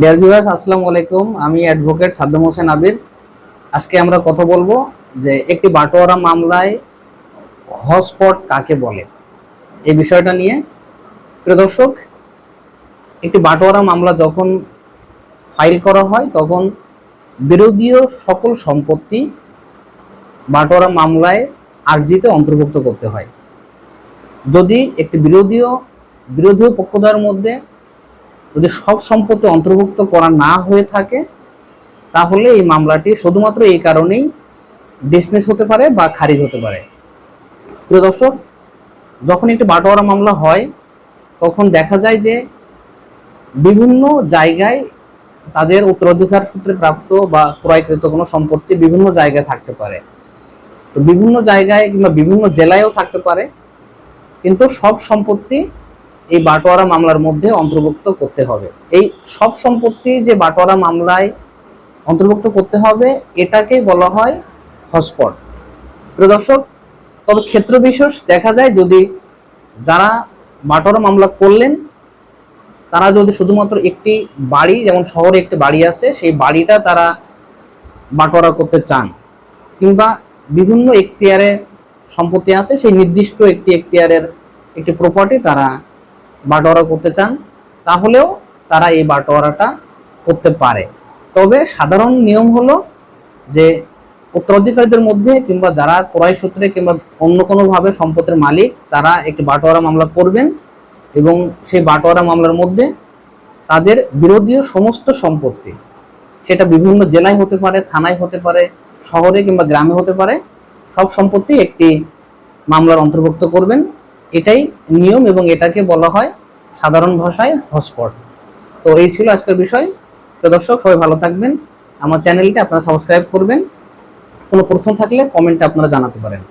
Dear viewers আসসালামু আলাইকুম। আমি অ্যাডভোকেট সাদ্দাম হোসেন আবির। আজকে আমরা কথা বলব যে একটি বাটোয়ারা মামলায় হটস্পট কাকে বলে? এই বিষয়টা নিয়ে। প্রিয় দর্শক, একটি বাটোয়ারা মামলা যখন ফাইল করা হয়, তখন বিরোধীয় সকল সম্পত্তি বাটোয়ারা মামলায় আর্জিতে অন্তর্ভুক্ত করতে হয়। যদি একটি বিরোধীয় বিরোধী পক্ষদ্বয়ের মধ্যে যদি সব সম্পত্তি অন্তর্ভুক্ত করা না হয়ে থাকে, তাহলে এই মামলাটি শুধুমাত্র এই কারণেই ডিসমিস হতে পারে বা খারিজ হতে পারে। প্রিয় দর্শক, যখন একটি বাটোয়ারা মামলা হয়, তখন দেখা যায় যে বিভিন্ন জায়গায় তাদের উত্তরাধিকার সূত্রে প্রাপ্ত বা ক্রয়কৃত কোনো সম্পত্তি বিভিন্ন জায়গায় থাকতে পারে। তো বিভিন্ন জায়গায় কিংবা বিভিন্ন জেলায়ও থাকতে পারে, কিন্তু সব সম্পত্তি এই বাটোয়ারা মামলার মধ্যে অন্তর্ভুক্ত করতে হবে। এই সব সম্পত্তি যে বাটোয়ারা মামলায় অন্তর্ভুক্ত করতে হবে, এটাকে বলা হয় হসপট। প্রিয় দর্শক, তবে ক্ষেত্র বিশেষ দেখা যায় যদি যারা বাটোয়ারা মামলা করলেন, তারা যদি শুধুমাত্র একটি বাড়ি, যেমন শহরে একটি বাড়ি আছে, সেই বাড়িটা তারা বাটোয়ারা করতে চান কিংবা বিভিন্ন এখতিয়ারে সম্পত্তি আছে, সেই নির্দিষ্ট একটি এখতিয়ারের একটি প্রপার্টি তারা বাটোয়ারা করতে চান, তাহলেও তারা এই বাটোয়ারাটা করতে পারে। তবে সাধারণ নিয়ম হলো যে উত্তরাধিকারীদের মধ্যে কিংবা যারা ক্রয় সূত্রে কিংবা অন্য কোনোভাবে সম্পত্তির মালিক, তারা একটি বাটোয়ারা মামলা করবেন এবং সেই বাটোয়ারা মামলার মধ্যে তাদের বিরোধীয় সমস্ত সম্পত্তি, সেটা বিভিন্ন জেলায় হতে পারে, থানায় হতে পারে, শহরে কিংবা গ্রামে হতে পারে, সব সম্পত্তি একটি মামলার অন্তর্ভুক্ত করবেন। এটাই নিয়ম এবং এটাকে বলা হয় সাধারণ ভাষায় হসপট। তো এই ছিল আজকের বিষয়। তো দর্শক, সবাই ভালো থাকবেন। আমার চ্যানেলটি আপনারা সাবস্ক্রাইব করবেন। কোনো প্রশ্ন থাকলে কমেন্টে আপনারা জানাতে পারেন।